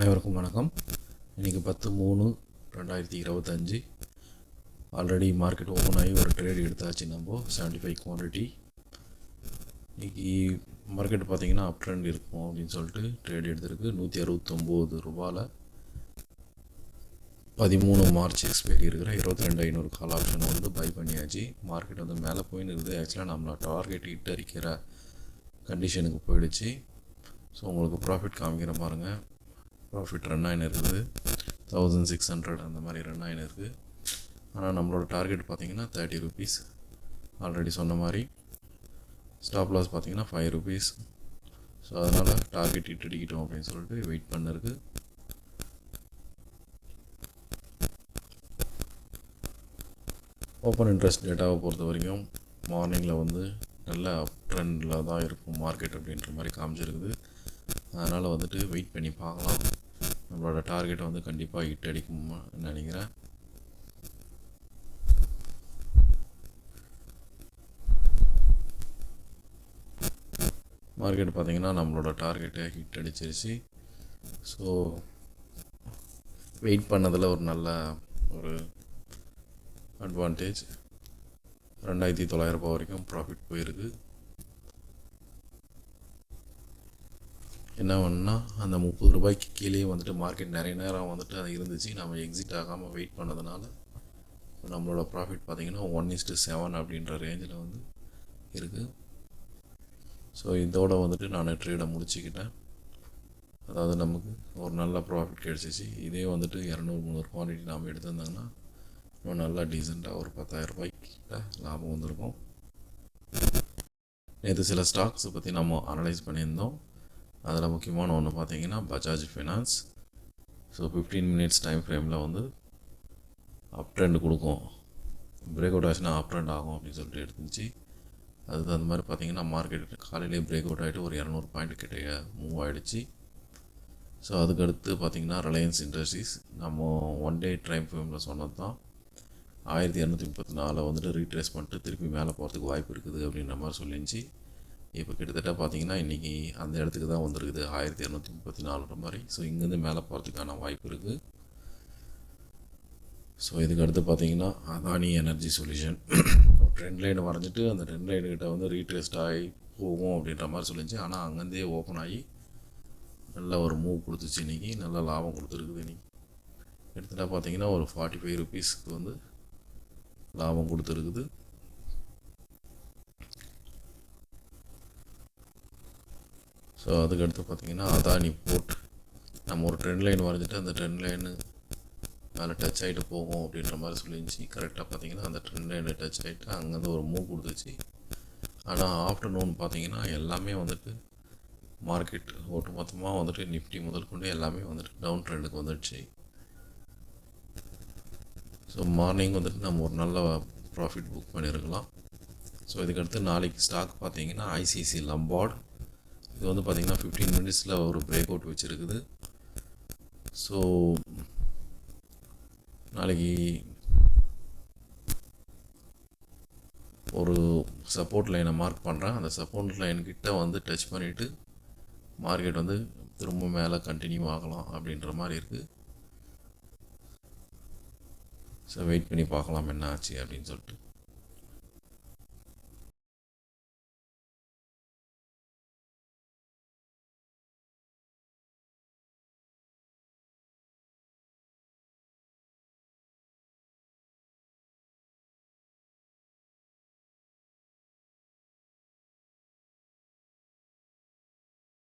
அனைவருக்கும் வணக்கம். இன்றைக்கி பத்து மூணு ரெண்டாயிரத்தி இருபத்தஞ்சி. ஆல்ரெடி மார்க்கெட் ஓப்பன் ஆகி ஒரு ட்ரேட் எடுத்தாச்சு நம்ம. செவன்ட்டி ஃபைவ் குவான்டிட்டி இன்றைக்கி மார்க்கெட் பார்த்திங்கன்னா அப் ட்ரெண்ட் இருக்கும் அப்படின்னு சொல்லிட்டு ட்ரேட் எடுத்திருக்கு. நூற்றி அறுபத்தொம்போது ரூபாயில் பதிமூணு மார்ச் எக்ஸ்பைரி இருக்கிற இருபத்தி ரெண்டு ஐநூறு கால் ஆப்ஷன் வந்து பை பண்ணியாச்சு. மார்க்கெட் வந்து மேலே போயின்னு இருக்குது. ஆக்சுவலாக நம்மளை டார்கெட் இட்டு அரிக்கிற கண்டிஷனுக்கு போயிடுச்சு. ஸோ உங்களுக்கு ப்ராஃபிட் காமிக்கிற பாருங்கள் ப்ராஃபிட் ரன் ஆகினு இருக்குது. தௌசண்ட் சிக்ஸ் ஹண்ட்ரட் அந்த மாதிரி ரன் ஆகினு இருக்குது ஆனால் நம்மளோட டார்கெட் பார்த்தீங்கன்னா தேர்ட்டி ருபீஸ் ஆல்ரெடி சொன்ன மாதிரி ஸ்டாப் லாஸ் பார்த்தீங்கன்னா ஃபைவ் ருபீஸ் ஸோ அதனால் டார்கெட் இட்டு அடிக்கிட்டோம் அப்படின்னு சொல்லிட்டு வெயிட் பண்ணிருக்கு. ஓப்பன் இன்ட்ரெஸ்ட் டேட்டாவை பொறுத்த வரைக்கும் மார்னிங்கில் வந்து நல்ல அப் ட்ரெண்டில் தான் இருக்கும் மார்க்கெட் அப்படின்ற மாதிரி காமிச்சிருக்குது. அதனால் வந்துட்டு வெயிட் பண்ணி பார்க்கலாம். நம்மளோட டார்கெட் வந்து கண்டிப்பாக ஹிட் அடிக்குமா நினைக்கிறேன். மார்க்கெட் பார்த்திங்கன்னா நம்மளோட டார்கெட்டை ஹிட் அடிச்சிருச்சு. ஸோ வெயிட் பண்ணதில் ஒரு நல்ல ஒரு அட்வான்டேஜ் ரெண்டாயிரத்தி தொள்ளாயிரம் ரூபாய் வரைக்கும் ப்ராஃபிட் போயிருக்கு. என்ன பண்ணால் அந்த முப்பது ரூபாய்க்கு கீழே வந்துட்டு மார்க்கெட் நிறைய நேரம் வந்துட்டு அது இருந்துச்சு. நம்ம எக்ஸிட் ஆகாமல் வெயிட் பண்ணதுனால நம்மளோட ப்ராஃபிட் பார்த்திங்கன்னா ஒன் இஸ்டு செவன் அப்படின்ற ரேஞ்சில் வந்து இருக்குது ஸோ இதோட வந்துட்டு நான் ட்ரேடை முடிச்சுக்கிட்டேன். அதாவது நமக்கு ஒரு நல்ல ப்ராஃபிட் கிடச்சிச்சு. இதே வந்துட்டு இரநூறு முந்நூறு குவான்டிட்டி நாம் எடுத்திருந்தாங்கன்னா இன்னும் நல்லா டீசெண்டாக ஒரு பத்தாயிரம் ரூபாய்க்கிட்ட லாபம் வந்திருக்கும். நேற்று சில ஸ்டாக்ஸை பற்றி நம்ம அனலைஸ் பண்ணியிருந்தோம். அதில் முக்கியமான ஒன்று பார்த்தீங்கன்னா Bajaj finance so fifteen minutes time ஃப்ரேமில் வந்து அப் ட்ரெண்ட் கொடுக்கும். பிரேக் அவுட் ஆச்சுன்னா அப் ட்ரெண்ட் ஆகும் அப்படின்னு சொல்லிட்டு எடுத்துச்சு. அது அந்த மாதிரி பார்த்தீங்கன்னா மார்க்கெட் காலையிலேயே பிரேக் அவுட் ஆகிட்டு ஒரு இரநூறு பாயிண்ட் கிட்டே மூவ் ஆகிடுச்சு ஸோ அதுக்கடுத்து பார்த்திங்கன்னா ரிலையன்ஸ் இண்டஸ்ட்ரீஸ் நம்ம ஒன் டே டைம் ஃப்ரேமில் சொன்னது தான். ஆயிரத்தி இரநூத்தி முப்பத்தி நாலில் வந்துட்டு ரீட்ரேஸ் பண்ணிட்டு திருப்பி மேலே போகிறதுக்கு வாய்ப்பு இருக்குது அப்படின்ற மாதிரி சொல்லிருந்துச்சு. இப்போ கிட்டத்தட்ட பார்த்தீங்கன்னா இன்றைக்கி அந்த இடத்துக்கு தான் வந்திருக்குது. ஆயிரத்தி இரநூத்தி முப்பத்தி நாலுன்ற மாதிரி. ஸோ இங்கேருந்து மேலே போகிறதுக்கான வாய்ப்பு இருக்குது ஸோ இதுக்கு அடுத்து பார்த்தீங்கன்னா Adani energy solution trend line வரைஞ்சிட்டு அந்த ட்ரெண்ட் லைனுக்கிட்ட வந்து ரீட்ரெஸ்ட் ஆகி போகும் அப்படின்ற மாதிரி சொல்லிச்சு. ஆனால் அங்கேருந்தே ஓப்பன் ஆகி நல்ல ஒரு மூவ் கொடுத்துச்சு இன்றைக்கி நல்ல லாபம் கொடுத்துருக்குது இன்றைக்கி கிட்டத்தட்ட பார்த்தீங்கன்னா ஒரு ஃபார்ட்டி ஃபைவ் ருபீஸ்க்கு வந்து லாபம் கொடுத்துருக்குது. ஸோ அதுக்கடுத்து பார்த்தீங்கன்னா அதானி போர்ட் நம்ம ஒரு ட்ரெண்ட் லைன் வரைஞ்சிட்டு அந்த ட்ரெண்ட் லைனு மேலே டச் ஆகிட்டு போகும் அப்படின்ற மாதிரி சொல்லிருந்துச்சு கரெக்டாக பார்த்தீங்கன்னா அந்த ட்ரெண்ட் லைனில் டச் ஆகிட்டு அங்கேருந்து ஒரு மூவ் கொடுத்துச்சு. ஆனால் ஆஃப்டர்நூன் பார்த்தீங்கன்னா எல்லாமே வந்துட்டு மார்க்கெட் ஒட்டு மொத்தமாக வந்துட்டு நிஃப்டி முதல் கொண்டு எல்லாமே வந்துட்டு டவுன் ட்ரெண்டுக்கு வந்துடுச்சு. ஸோ மார்னிங் வந்துட்டு நம்ம ஒரு நல்ல ப்ராஃபிட் புக் பண்ணியிருக்கலாம். ஸோ இதுக்கடுத்து நாளைக்கு ஸ்டாக் பார்த்தீங்கன்னா ஐசிசி லம்பார்டு இது வந்து பார்த்திங்கன்னா ஃபிஃப்டீன் மினிட்ஸில் ஒரு பிரேக் அவுட் வச்சுருக்குது. ஸோ நாளைக்கு ஒரு சப்போர்ட் லைனை மார்க் பண்ணுறேன் அந்த சப்போர்ட் லைன்கிட்ட வந்து டச் பண்ணிவிட்டு மார்க்கெட் வந்து திரும்ப மேலே கண்டினியூ ஆகலாம் அப்படின்ற மாதிரி இருக்குது ஸோ வெயிட் பண்ணி பார்க்கலாம் என்ன ஆச்சு அப்படின்னு சொல்லிட்டு.